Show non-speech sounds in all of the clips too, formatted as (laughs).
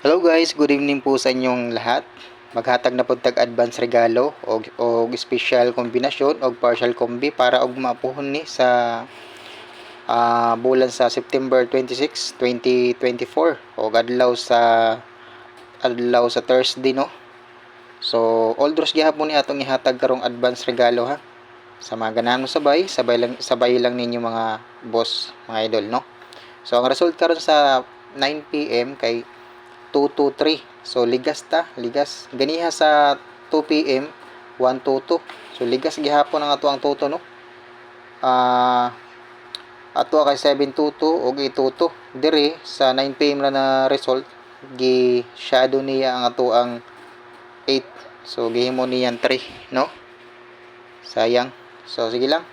Hello guys, good evening po sa inyong lahat. Maghatag na po tag advance regalo o, o special kombinasyon o partial combi para og maapuhon ni sa ah, bulan sa September 26, 2024 o adlaw sa adlaw sa Thursday no. So, all draws gihapon ni atong ihatag karong advance regalo ha. Sa mga ganahan mo sabay, sabay lang sabay lang ninyo mga boss, mga idol no. So, ang result karon sa 9 PM kay 223. So ligas ta, ligas. Ganiha sa 2 PM 122. So ligas gihapon ang ato ang toto no. Ah ato kay 722 ug 822. Dire sa 9 PM na na result gi shadow niya ang ato ang 8. So gihimo niyan 3 no. Sayang. So sige lang.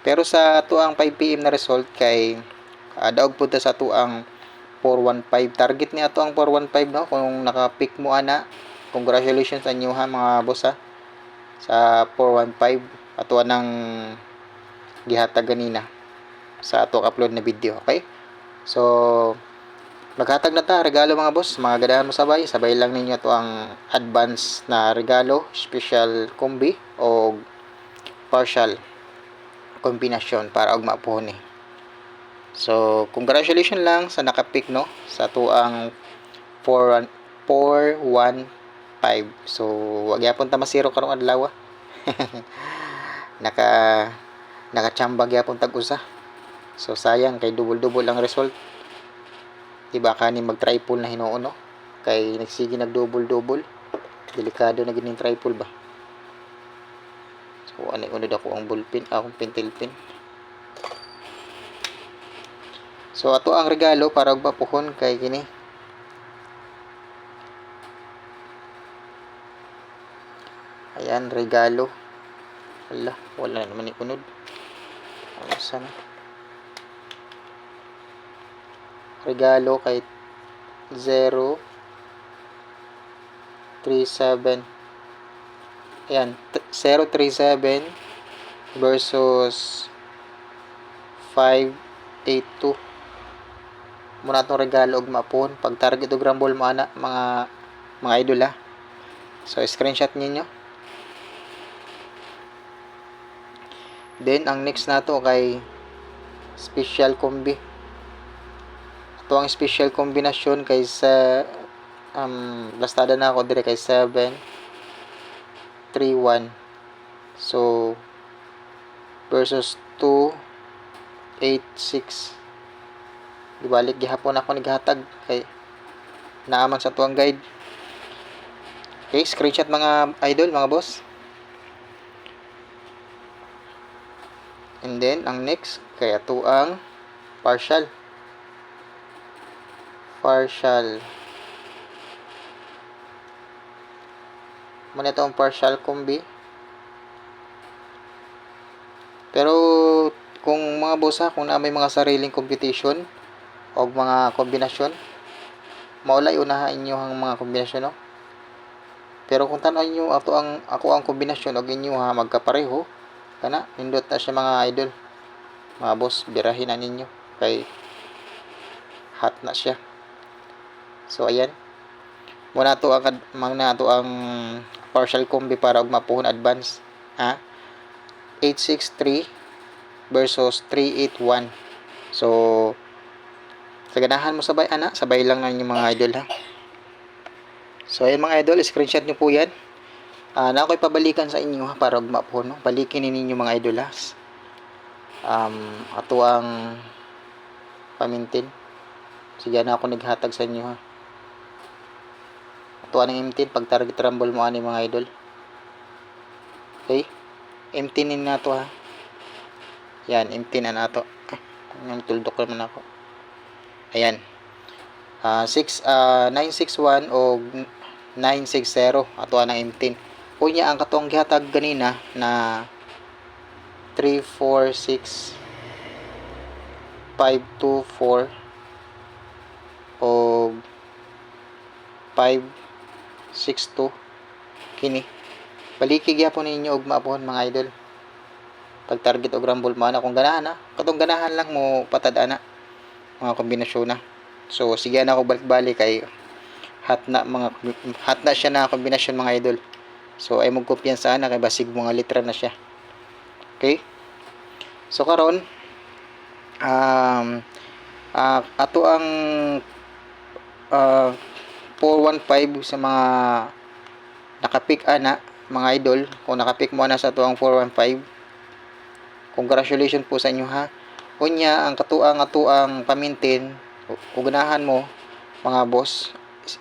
Pero sa ato ang 5 PM na result kay uh, daog sa ato ang 415 target ni ato ang 415 no? Kung naka-pick mo ana. Congratulations sa inyo ha mga boss ha sa 415 ato nang gihatag ganina sa ato upload na video okay? So maghatag na ta regalo mga boss. Mga gadahan mo sabay. Sabay lang ninyo ato ang advance na regalo special combi o partial kombinasyon para og maapuhon ni So, congratulations lang sa nakapick no sa tuang 4 415. So, wag yapon ta masiro karong adlaw. ah. (laughs) naka nakachamba gyapon tag usa. So, sayang kay double-double ang result. Diba kani mag triple na hinuon no? Kay nagsige nag double-double. Delikado na gining triple ba. So, ano unod ako ang ballpen, akong pentel pen. So ato ang regalo para og mapuhon kay kini. Ayan regalo. Wala, wala naman ni unod. Ano sana? Regalo kay 0 37 Ayan, 037 versus 582 muna itong regalo og mapon pag target og rumble mo ana mga mga idol ha so screenshot ninyo. Then ang next nato kay special combi. Ito ang special kombinasyon kay sa um, lastada na ako dire kay 7 3 1 so versus 2 8 6 gibalik gihapon ako naghatag kay naaman sa tuang guide. Okay screenshot mga idol mga boss. And then ang next kay ato ang partial. Partial. Muna ito ang partial combi. Pero kung mga boss ha, kung na may mga sariling competition o mga kombinasyon. Maulay unahan inyo ang mga kombinasyon no? Pero kung tanaw inyo ato ang ako ang kombinasyon og inyo ha magkapareho kana nindot na siya mga idol. Mga boss birahin na ninyo kay hot na siya. So ayan. Muna to ang mga to ang partial combi para og mapuhon advance ha? 863 versus 381 so sa ganahan mo sabay ana. Sabay lang ang inyong mga idol ha? So ayun mga idol screenshot nyo po yan. Uh, na ako'y pabalikan sa inyo ha para mapuno. No? balikin ninyo mga idol ha? Um, ato ang pamintin sige na ako naghatag sa inyo ha? Ato ang imtin pag target rumble mo ani mga idol. Okay? Imtinin na to ha? Yan imtin na nato ang tuldok naman ako Ayan. Uh, 6, uh, 961 o 960 ato ang M10. Unya ang katong gihatag ganina na 346 524 o 562 kini. Baliki gyapon ninyo og maapon mga idol. Pag target og rumble man kung ganahan na katong ganahan lang mo patad ana mga kombinasyon na. So, sige na ako balik-balik kay hot na mga hot na siya na kombinasyon mga idol. So ay magkumpiyansa na kay basig mga litra na siya. Okay? So karon um ah, ato ang ah, 415 sa mga nakapik ana mga idol. Kung nakapik mo na sa ato ang 415 congratulations po sa inyo ha unya ang katuang ato ang pamintin uganahan mo mga boss.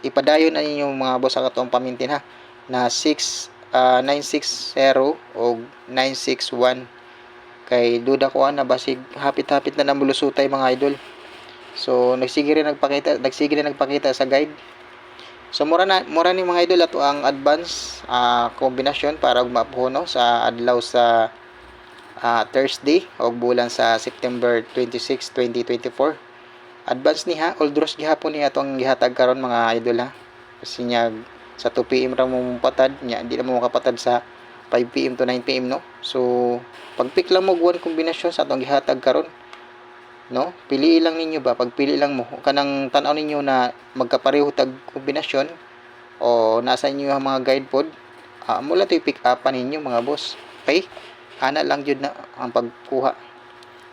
Ipadayon na ninyo mga boss ang katuang pamintin ha? Na 6 ah, 960 o 961 kay duda ko na basig hapit-hapit na namulusutay mga idol. So nagsige rin nagpakita nagsige rin nagpakita sa guide. So mura na mura ni mga idol ato ang advance ah, kombinasyon para mapuno sa adlaw sa ah, Thursday o bulan sa September 26, 2024 advance ni ha oldros gihapon ni atong gihatag karon mga idol ha. Kasi niya sa 2 PM ra mo patad nya di na mo makapatad sa 5 PM to 9 PM no? So pag pick lang mo one kombinasyon sa atong gihatag karon no? Pili lang ninyo ba? Pagpili lang mo. Kanang tan-aw ninyo na magkapareho tag kombinasyon o nasa inyo ang mga guide pod ah, mula to pick upan ninyo mga boss. Okay ana lang jud na ang pagkuha.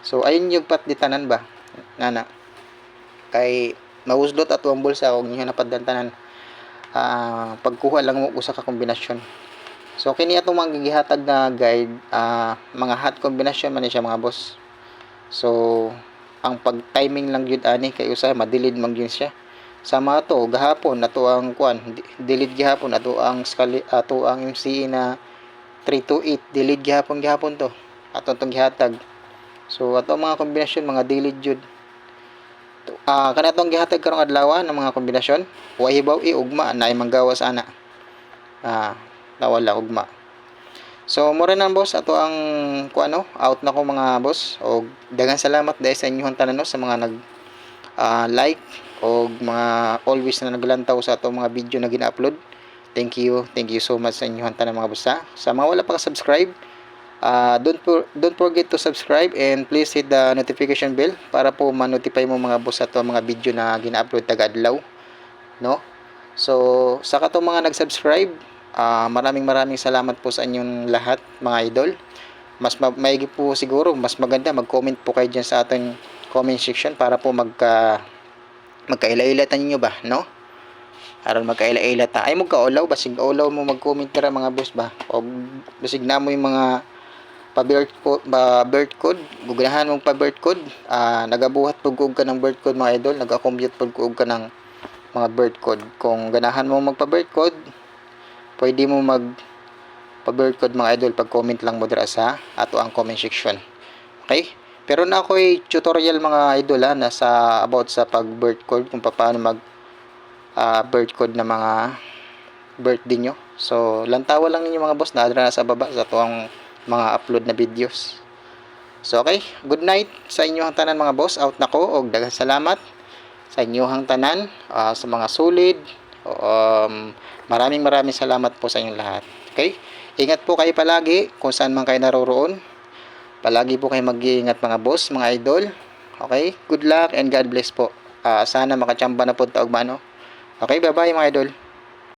So ayun yung pat di tanan ba nana? Kay mauslot ato ang bulsa og inyo napaddantanan ah pagkuha lang mo usa ka kombinasyon so kini atong mga gihatag na guide ah mga hot kombinasyon man siya mga boss. So ang pag timing lang jud ani kay usa madilid man gyud siya. Sama to gahapon nato ang kuan di- dilid gihapon ato ang skali ato ang MCE na 328 dilid gihapon gihapon to. Ato tong gihatag. So ato mga kombinasyon mga dilid jud. Ah kana tong gihatag karong adlaw ng mga kombinasyon wa hibaw i ugma na ay manggawas ana ah nawala ugma. So mo ang boss ato ang kuano out na ko mga boss. Og daghang salamat dahil sa inyong tanan no, sa mga nag ah, like og mga always na naglantaw sa ato mga video na gina-upload thank you. Thank you so much sa inyong tanan mga boss ha. sa mga wala pa ka-subscribe Ah, don't for, don't forget to subscribe and please hit the notification bell para po ma-notify mo mga boss ato mga video na gina-upload tagadlaw no? So sa kato mga nag-subscribe ah, maraming maraming salamat po sa inyong lahat mga idol. Mas ma- maigi po siguro mas maganda mag-comment po kayo dyan sa ating comment section para po magka magkaila-ilatan ninyo ba no aron magkaila-ila ta ay magkaulaw basig ulaw mo mag-comment tira mga boss ba o basig na mo yung mga pa-birth code, pa birth code, guganahan mong pa-birth code, ah nagabuhat pug og ka ng birth code mga idol, naga-compute pug og ka ng mga birth code. Kung ganahan mo magpa-birth code, pwede mo mag pa-birth code mga idol pag comment lang mo dira sa ato ang comment section. Okay? Pero na ako'y tutorial mga idol ha, nasa about sa pag-birth code kung paano mag ah, birth code na mga birthday nyo. So, lantawa lang ninyo mga boss, naadra na sa baba sa ato ang mga upload na videos. So okay, good night sa inyong tanan mga boss. Out na ko og daghang salamat sa inyong tanan ah, sa mga solid. Um, maraming maraming salamat po sa inyong lahat. Okay? Ingat po kayo palagi kung saan man kayo naroroon. Palagi po kayo mag-iingat mga boss, mga idol. Okay? Good luck and God bless po. Ah, sana makachamba na po taog mano. Okay, bye-bye mga idol.